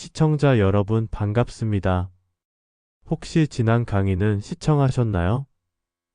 시청자 여러분 반갑습니다. 혹시 지난 강의는 시청하셨나요?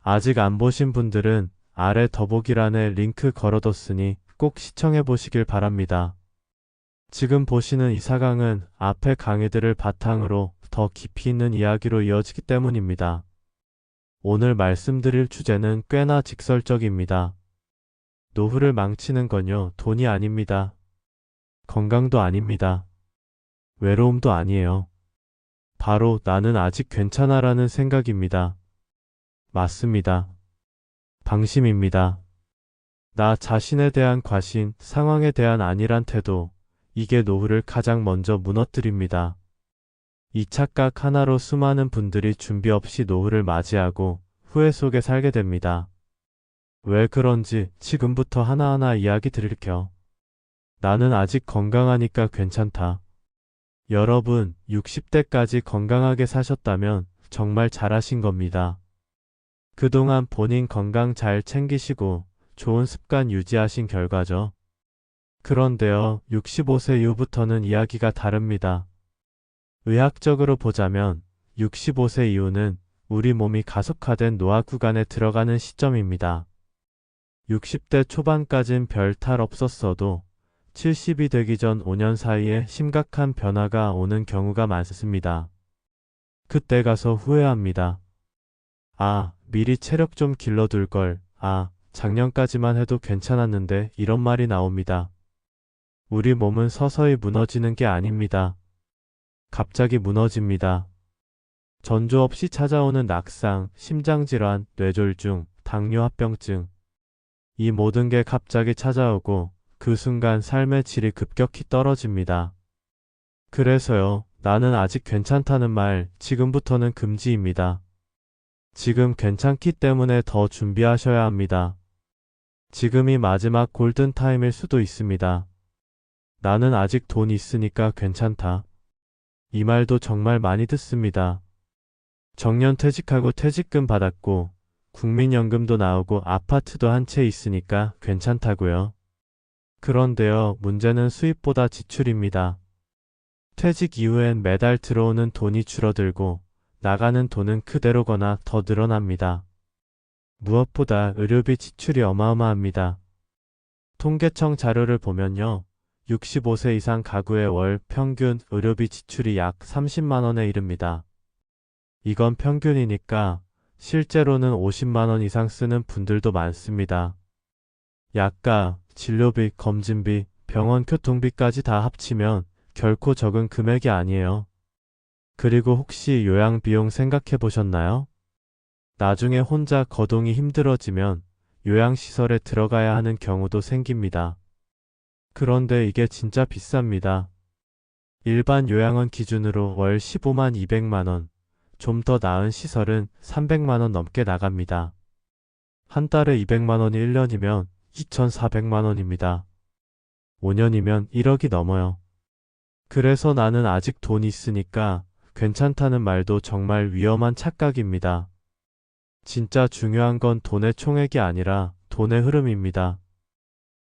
아직 안 보신 분들은 아래 더보기란에 링크 걸어뒀으니 꼭 시청해 보시길 바랍니다. 지금 보시는 이 사강은 앞의 강의들을 바탕으로 더 깊이 있는 이야기로 이어지기 때문입니다. 오늘 말씀드릴 주제는 꽤나 직설적입니다. 노후를 망치는 건요, 돈이 아닙니다. 건강도 아닙니다. 외로움도 아니에요. 바로 나는 아직 괜찮아라는 생각입니다. 맞습니다. 방심입니다. 나 자신에 대한 과신, 상황에 대한 안일한 태도, 이게 노후를 가장 먼저 무너뜨립니다. 이 착각 하나로 수많은 분들이 준비 없이 노후를 맞이하고 후회 속에 살게 됩니다. 왜 그런지 지금부터 하나하나 이야기 드릴게요. 나는 아직 건강하니까 괜찮다. 여러분, 60대까지 건강하게 사셨다면 정말 잘하신 겁니다. 그동안 본인 건강 잘 챙기시고 좋은 습관 유지하신 결과죠. 그런데요, 65세 이후부터는 이야기가 다릅니다. 의학적으로 보자면 65세 이후는 우리 몸이 가속화된 노화 구간에 들어가는 시점입니다. 60대 초반까진 별 탈 없었어도 70이 되기 전 5년 사이에 심각한 변화가 오는 경우가 많습니다. 그때 가서 후회합니다. 아, 미리 체력 좀 길러둘 걸, 아, 작년까지만 해도 괜찮았는데 이런 말이 나옵니다. 우리 몸은 서서히 무너지는 게 아닙니다. 갑자기 무너집니다. 전조 없이 찾아오는 낙상, 심장질환, 뇌졸중, 당뇨합병증. 이 모든 게 갑자기 찾아오고 그 순간 삶의 질이 급격히 떨어집니다. 그래서요, 나는 아직 괜찮다는 말 지금부터는 금지입니다. 지금 괜찮기 때문에 더 준비하셔야 합니다. 지금이 마지막 골든타임일 수도 있습니다. 나는 아직 돈 있으니까 괜찮다. 이 말도 정말 많이 듣습니다. 정년 퇴직하고 퇴직금 받았고, 국민연금도 나오고 아파트도 한 채 있으니까 괜찮다고요. 그런데요, 문제는 수입보다 지출입니다. 퇴직 이후엔 매달 들어오는 돈이 줄어들고, 나가는 돈은 그대로거나 더 늘어납니다. 무엇보다 의료비 지출이 어마어마합니다. 통계청 자료를 보면요. 65세 이상 가구의 월 평균 의료비 지출이 약 30만원에 이릅니다. 이건 평균이니까 실제로는 50만원 이상 쓰는 분들도 많습니다. 약가, 진료비, 검진비, 병원 교통비까지 다 합치면 결코 적은 금액이 아니에요. 그리고 혹시 요양 비용 생각해 보셨나요? 나중에 혼자 거동이 힘들어지면 요양시설에 들어가야 하는 경우도 생깁니다. 그런데 이게 진짜 비쌉니다. 일반 요양원 기준으로 월 15만 200만원, 좀 더 나은 시설은 300만원 넘게 나갑니다. 한 달에 200만원이 1년이면 2,400만 원입니다. 5년이면 1억이 넘어요. 그래서 나는 아직 돈 있으니까 괜찮다는 말도 정말 위험한 착각입니다. 진짜 중요한 건 돈의 총액이 아니라 돈의 흐름입니다.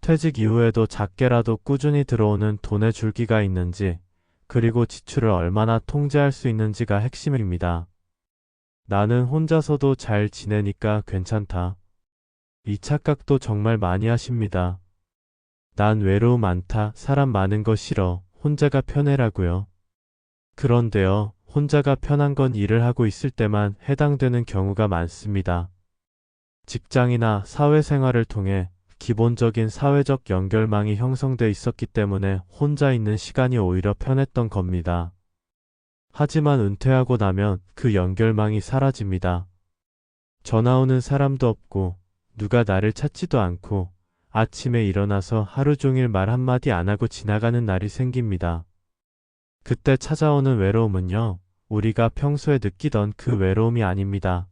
퇴직 이후에도 작게라도 꾸준히 들어오는 돈의 줄기가 있는지, 그리고 지출을 얼마나 통제할 수 있는지가 핵심입니다. 나는 혼자서도 잘 지내니까 괜찮다. 이 착각도 정말 많이 하십니다. 난 외로움 많다, 사람 많은 거 싫어, 혼자가 편해라고요. 그런데요, 혼자가 편한 건 일을 하고 있을 때만 해당되는 경우가 많습니다. 직장이나 사회생활을 통해 기본적인 사회적 연결망이 형성돼 있었기 때문에 혼자 있는 시간이 오히려 편했던 겁니다. 하지만 은퇴하고 나면 그 연결망이 사라집니다. 전화 오는 사람도 없고 누가 나를 찾지도 않고 아침에 일어나서 하루 종일 말 한마디 안 하고 지나가는 날이 생깁니다. 그때 찾아오는 외로움은요, 우리가 평소에 느끼던 그 외로움이 아닙니다.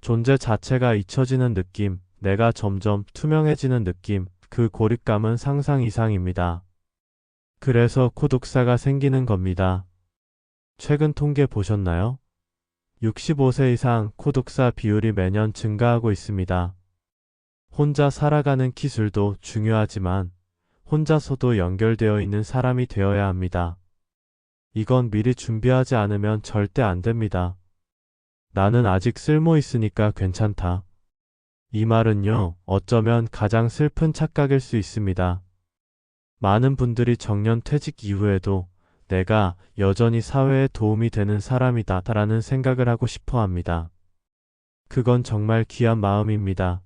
존재 자체가 잊혀지는 느낌, 내가 점점 투명해지는 느낌, 그 고립감은 상상 이상입니다. 그래서 코독사가 생기는 겁니다. 최근 통계 보셨나요? 65세 이상 코독사 비율이 매년 증가하고 있습니다. 혼자 살아가는 기술도 중요하지만 혼자서도 연결되어 있는 사람이 되어야 합니다. 이건 미리 준비하지 않으면 절대 안 됩니다. 나는 아직 쓸모 있으니까 괜찮다. 이 말은요, 어쩌면 가장 슬픈 착각일 수 있습니다. 많은 분들이 정년 퇴직 이후에도 내가 여전히 사회에 도움이 되는 사람이다 라는 생각을 하고 싶어 합니다. 그건 정말 귀한 마음입니다.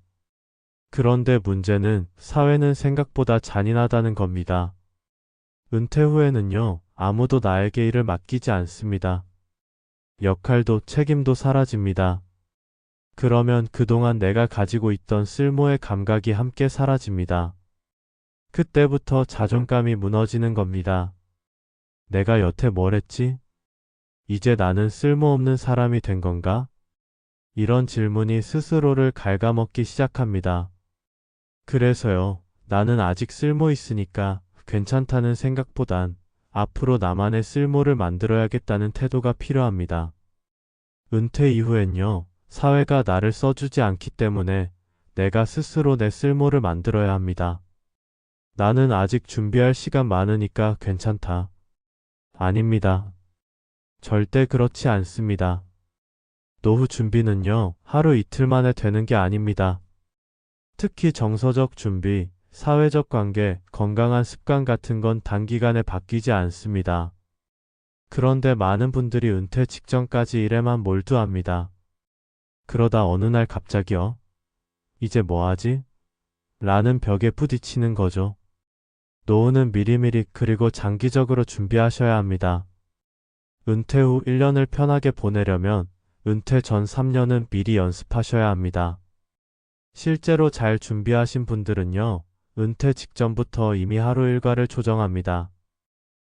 그런데 문제는 사회는 생각보다 잔인하다는 겁니다. 은퇴 후에는요, 아무도 나에게 일을 맡기지 않습니다. 역할도 책임도 사라집니다. 그러면 그동안 내가 가지고 있던 쓸모의 감각이 함께 사라집니다. 그때부터 자존감이 무너지는 겁니다. 내가 여태 뭘 했지? 이제 나는 쓸모없는 사람이 된 건가? 이런 질문이 스스로를 갉아먹기 시작합니다. 그래서요, 나는 아직 쓸모 있으니까 괜찮다는 생각보단 앞으로 나만의 쓸모를 만들어야겠다는 태도가 필요합니다. 은퇴 이후엔요, 사회가 나를 써주지 않기 때문에 내가 스스로 내 쓸모를 만들어야 합니다. 나는 아직 준비할 시간 많으니까 괜찮다. 아닙니다. 절대 그렇지 않습니다. 노후 준비는요, 하루 이틀 만에 되는 게 아닙니다. 특히 정서적 준비, 사회적 관계, 건강한 습관 같은 건 단기간에 바뀌지 않습니다. 그런데 많은 분들이 은퇴 직전까지 일에만 몰두합니다. 그러다 어느 날 갑자기요. 이제 뭐 하지? 라는 벽에 부딪히는 거죠. 노후는 미리미리 그리고 장기적으로 준비하셔야 합니다. 은퇴 후 1년을 편하게 보내려면 은퇴 전 3년은 미리 연습하셔야 합니다. 실제로 잘 준비하신 분들은요, 은퇴 직전부터 이미 하루 일과를 조정합니다.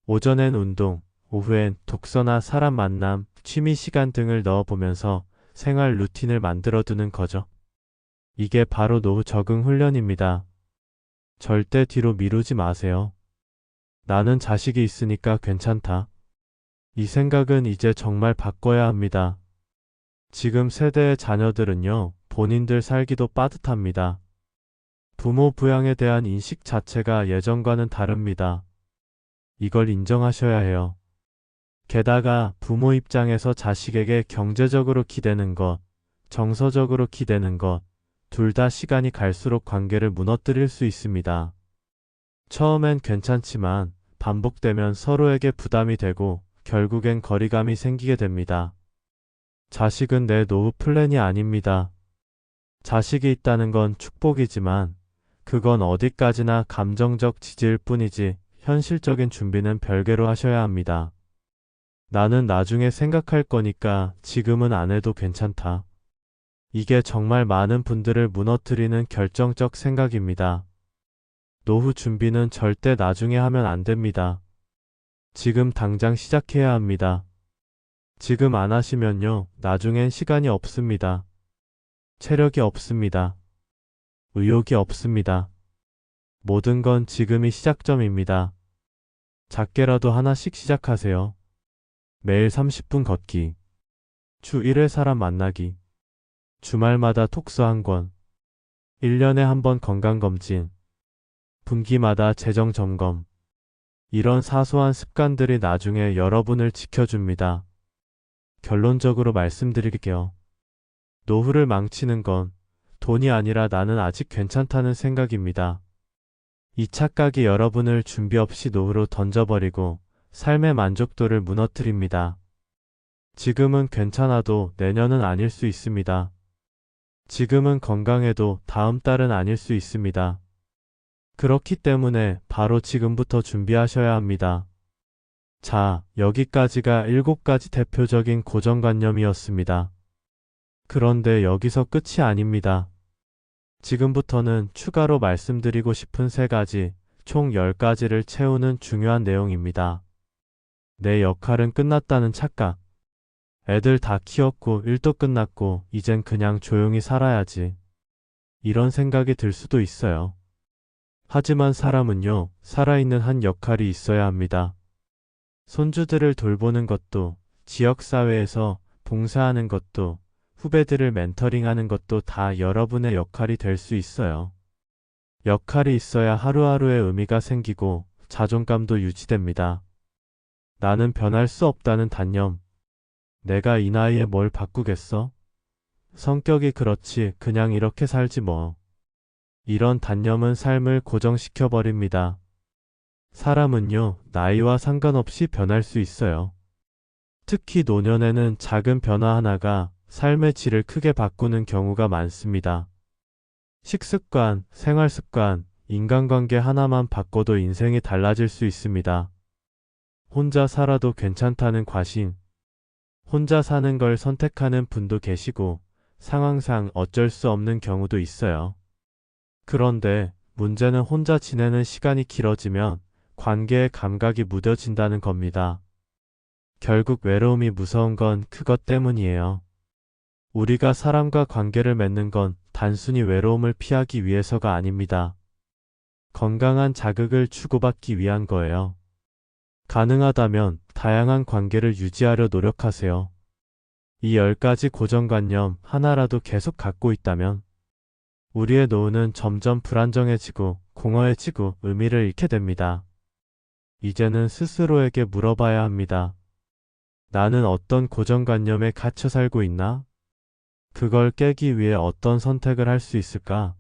오전엔 운동, 오후엔 독서나 사람 만남, 취미 시간 등을 넣어보면서 생활 루틴을 만들어두는 거죠. 이게 바로 노후 적응 훈련입니다. 절대 뒤로 미루지 마세요. 나는 자식이 있으니까 괜찮다. 이 생각은 이제 정말 바꿔야 합니다. 지금 세대의 자녀들은요, 본인들 살기도 빠듯합니다. 부모 부양에 대한 인식 자체가 예전과는 다릅니다. 이걸 인정하셔야 해요. 게다가 부모 입장에서 자식에게 경제적으로 기대는 것, 정서적으로 기대는 것, 둘 다 시간이 갈수록 관계를 무너뜨릴 수 있습니다. 처음엔 괜찮지만 반복되면 서로에게 부담이 되고 결국엔 거리감이 생기게 됩니다. 자식은 내 노후 플랜이 아닙니다. 자식이 있다는 건 축복이지만 그건 어디까지나 감정적 지지일 뿐이지 현실적인 준비는 별개로 하셔야 합니다. 나는 나중에 생각할 거니까 지금은 안 해도 괜찮다. 이게 정말 많은 분들을 무너뜨리는 결정적 생각입니다. 노후 준비는 절대 나중에 하면 안 됩니다. 지금 당장 시작해야 합니다. 지금 안 하시면요, 나중엔 시간이 없습니다. 체력이 없습니다. 의욕이 없습니다. 모든 건 지금이 시작점입니다. 작게라도 하나씩 시작하세요. 매일 30분 걷기. 주 1회 사람 만나기. 주말마다 톡스 한 권. 1년에 한 번 건강검진. 분기마다 재정 점검. 이런 사소한 습관들이 나중에 여러분을 지켜줍니다. 결론적으로 말씀드릴게요. 노후를 망치는 건 돈이 아니라 나는 아직 괜찮다는 생각입니다. 이 착각이 여러분을 준비 없이 노후로 던져버리고 삶의 만족도를 무너뜨립니다. 지금은 괜찮아도 내년은 아닐 수 있습니다. 지금은 건강해도 다음 달은 아닐 수 있습니다. 그렇기 때문에 바로 지금부터 준비하셔야 합니다. 자, 여기까지가 7가지 대표적인 고정관념이었습니다. 그런데 여기서 끝이 아닙니다. 지금부터는 추가로 말씀드리고 싶은 세 가지, 총 10가지를 채우는 중요한 내용입니다. 내 역할은 끝났다는 착각. 애들 다 키웠고 일도 끝났고 이젠 그냥 조용히 살아야지. 이런 생각이 들 수도 있어요. 하지만 사람은요, 살아있는 한 역할이 있어야 합니다. 손주들을 돌보는 것도, 지역사회에서 봉사하는 것도, 후배들을 멘터링하는 것도 다 여러분의 역할이 될 수 있어요. 역할이 있어야 하루하루의 의미가 생기고 자존감도 유지됩니다. 나는 변할 수 없다는 단념. 내가 이 나이에 뭘 바꾸겠어? 성격이 그렇지 그냥 이렇게 살지 뭐. 이런 단념은 삶을 고정시켜 버립니다. 사람은요, 나이와 상관없이 변할 수 있어요. 특히 노년에는 작은 변화 하나가 삶의 질을 크게 바꾸는 경우가 많습니다. 식습관, 생활습관, 인간관계 하나만 바꿔도 인생이 달라질 수 있습니다. 혼자 살아도 괜찮다는 과신. 혼자 사는 걸 선택하는 분도 계시고 상황상 어쩔 수 없는 경우도 있어요. 그런데 문제는 혼자 지내는 시간이 길어지면 관계의 감각이 무뎌진다는 겁니다. 결국 외로움이 무서운 건 그것 때문이에요. 우리가 사람과 관계를 맺는 건 단순히 외로움을 피하기 위해서가 아닙니다. 건강한 자극을 주고받기 위한 거예요. 가능하다면 다양한 관계를 유지하려 노력하세요. 이열 가지 고정관념 하나라도 계속 갖고 있다면 우리의 노후는 점점 불안정해지고 공허해지고 의미를 잃게 됩니다. 이제는 스스로에게 물어봐야 합니다. 나는 어떤 고정관념에 갇혀 살고 있나? 그걸 깨기 위해 어떤 선택을 할 수 있을까?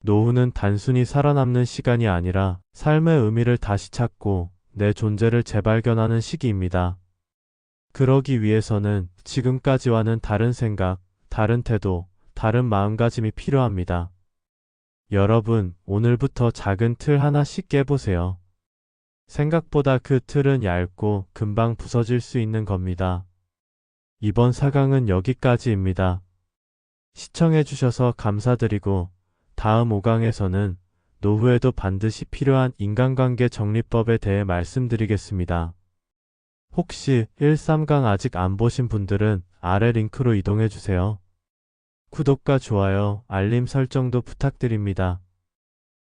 노후는 단순히 살아남는 시간이 아니라 삶의 의미를 다시 찾고 내 존재를 재발견하는 시기입니다. 그러기 위해서는 지금까지와는 다른 생각, 다른 태도, 다른 마음가짐이 필요합니다. 여러분, 오늘부터 작은 틀 하나씩 깨보세요. 생각보다 그 틀은 얇고 금방 부서질 수 있는 겁니다. 이번 사강은 여기까지입니다. 시청해주셔서 감사드리고 다음 5강에서는 노후에도 반드시 필요한 인간관계 정리법에 대해 말씀드리겠습니다. 혹시 1, 3강 아직 안 보신 분들은 아래 링크로 이동해주세요. 구독과 좋아요, 알림 설정도 부탁드립니다.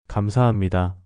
감사합니다.